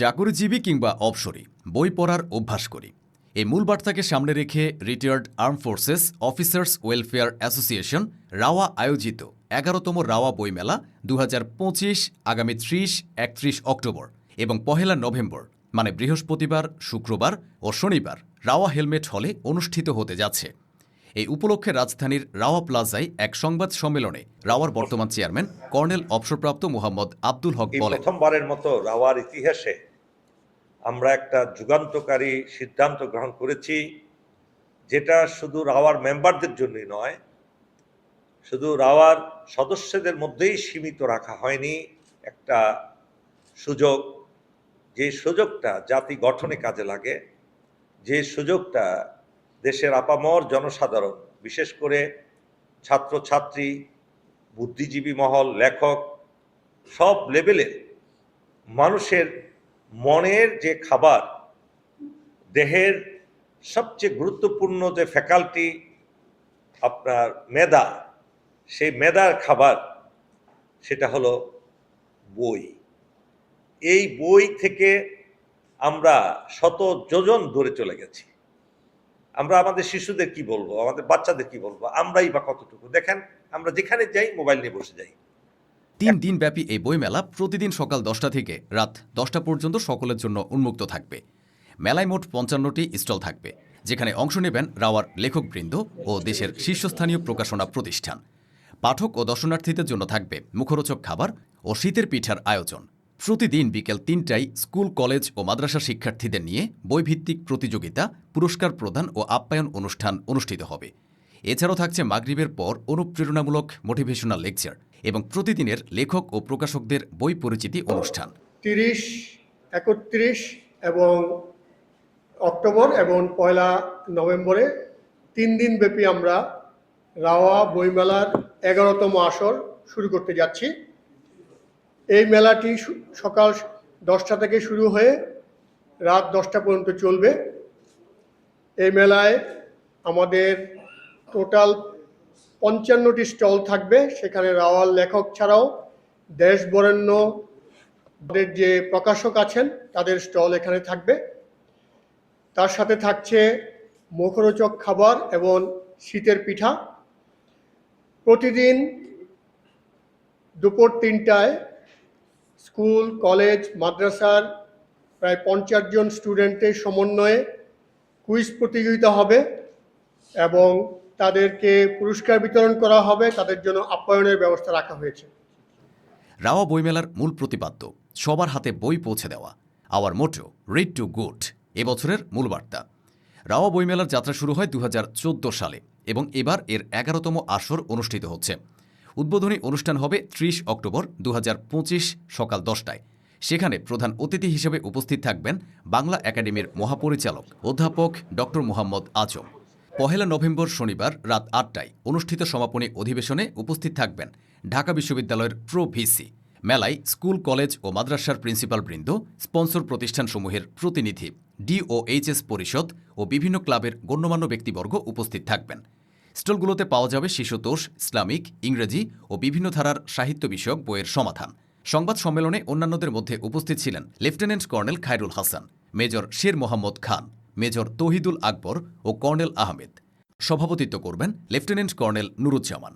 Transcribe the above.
চাকরিজীবী কিংবা অবসরী, বই পড়ার অভ্যাস করি। এই মূল বার্তাকে সামনে রেখে retired arm forces officers welfare association, rava আয়োজিত এগারোতম রাওয়া বইমেলা দু হাজার পঁচিশ, আগামী ত্রিশ, একত্রিশ অক্টোবর এবং পহেলা নভেম্বর মানে বৃহস্পতিবার, শুক্রবার ও শনিবার রাওয়া হেলমেট হলে অনুষ্ঠিত হতে যাচ্ছে। এই উপলক্ষে রাজধানীর রাওয়া প্লাজায় এক সংবাদ সম্মেলনে রাওয়ার বর্তমান চেয়ারম্যান কর্নেল অবসরপ্রাপ্ত মোহাম্মদ আব্দুল হক বলেন। প্রথমবারের মতো রাওয়ার ইতিহাসে আমরা একটা যুগান্তকারী সিদ্ধান্ত গ্রহণ করেছি যেটা শুধু রাওয়ার মেম্বারদের জন্যই নয় শুধু রাওয়ার সদস্যদের মধ্যেই সীমিত রাখা হয়নি একটা সুযোগ। যে সুযোগটা জাতি গঠনে কাজে লাগে যে সুযোগটা দেশের আপামর জনসাধারণ, বিশেষ করে ছাত্রছাত্রী, বুদ্ধিজীবী মহল, লেখক, সব লেভেলের মানুষের মনের যে খাবার, দেহের সবচেয়ে গুরুত্বপূর্ণ যে ফ্যাকাল্টি আপনার মেধা, সেই মেধার খাবার, সেটা হলো বই। এই বই থেকে আমরা শত যোজন দূরে চলে গেছি। আমরা আমাদের শিশুদের কি বলব? আমাদের বাচ্চাদের কি বলব? আমরাই বা কতটুকু? দেখেন, আমরা যেখানে যাই, মোবাইল নিয়ে বসে যাই। তিন দিনব্যাপী এই বইমেলা প্রতিদিন সকাল দশটা থেকে রাত দশটা পর্যন্ত সকলের জন্য উন্মুক্ত থাকবে। মেলায় মোট পঞ্চান্নটি স্টল থাকবে, যেখানে অংশ নেবেন রাওয়ার লেখকবৃন্দ ও দেশের শীর্ষস্থানীয় প্রকাশনা প্রতিষ্ঠান। পাঠক ও দর্শনার্থীদের জন্য থাকবে মুখরোচক খাবার ও শীতের পিঠার আয়োজন। প্রতিদিন বিকেল তিনটায় স্কুল, কলেজ ও মাদ্রাসা শিক্ষার্থীদের নিয়ে বইভিত্তিক প্রতিযোগিতা, পুরস্কার প্রদান ও আপ্যায়ন অনুষ্ঠান অনুষ্ঠিত হবে। এছাড়াও থাকছে মাগরিবের পর অনুপ্রেরণামূলক মোটিভেশনাল লেকচার এবং প্রতিদিনের লেখক ও প্রকাশকদের বই পরিচিতি অনুষ্ঠান। তিরিশ, একত্রিশ এবং অক্টোবর এবং পয়লা নভেম্বরে তিন দিন ব্যাপী আমরা রাওয়া বইমেলার এগারোতম আসর শুরু করতে যাচ্ছি। এই মেলাটি সকাল দশটা থেকে শুরু হয়ে রাত দশটা পর্যন্ত চলবে। এই মেলায় আমাদের টোটাল পঞ্চান্নটি স্টল থাকবে। সেখানে রাওয়াল লেখক ছাড়াও দেশ বরেণ্য যে প্রকাশক আছেন, তাদের স্টল এখানে থাকবে। তার সাথে থাকছে মুখরোচক খাবার এবং শীতের পিঠা। প্রতিদিন দুপুর তিনটায় স্কুল, কলেজ, মাদ্রাসার প্রায় পঞ্চাশ জন স্টুডেন্টের সমন্বয়ে কুইজ প্রতিযোগিতা হবে এবং তাদেরকে পুরস্কার বিতরণ করা হবে। তাদের জন্য আপ্যায়নের ব্যবস্থা রাখা হয়েছে। রাওয়া বইমেলার মূল প্রতিপাদ্য, সবার হাতে বই পৌঁছে দেওয়া, our motto read to good এবছরের মূল বার্তা। রাওয়া বইমেলার যাত্রা শুরু হয় দু হাজার চোদ্দ সালে এবং এবার এর এগারোতম আসর অনুষ্ঠিত হচ্ছে। উদ্বোধনী অনুষ্ঠান হবে ত্রিশ অক্টোবর দু হাজার পঁচিশ সকাল দশটায়। সেখানে প্রধান অতিথি হিসেবে উপস্থিত থাকবেন বাংলা একাডেমির মহাপরিচালক অধ্যাপক ড মোহাম্মদ আজম। পহেলা নভেম্বর শনিবার রাত আটটায় অনুষ্ঠিত সমাপনী অধিবেশনে উপস্থিত থাকবেন ঢাকা বিশ্ববিদ্যালয়ের প্রো ভিসি। মেলায় স্কুল, কলেজ ও মাদ্রাসার প্রিন্সিপালবৃন্দ স্পন্সর প্রতিষ্ঠানসমূহের প্রতিনিধি, ডিওএইচএস পরিষদ ও বিভিন্ন ক্লাবের গণ্যমান্য ব্যক্তিবর্গ উপস্থিত থাকবেন। স্টলগুলোতে পাওয়া যাবে শিশুতোষ, ইসলামিক, ইংরেজি ও বিভিন্ন ধারার সাহিত্য বিষয়ক বইয়ের সমাধান। সংবাদ সম্মেলনে অন্যান্যদের মধ্যে উপস্থিত ছিলেন lieutenant colonel Khairul Hasan, major Sher Mohammad Khan, major Tahidul Akbar ও কর্নেল আহমেদ। সভাপতিত্ব করবেন লেফটেন্যান্ট কর্নেল নুরুজ্জামান।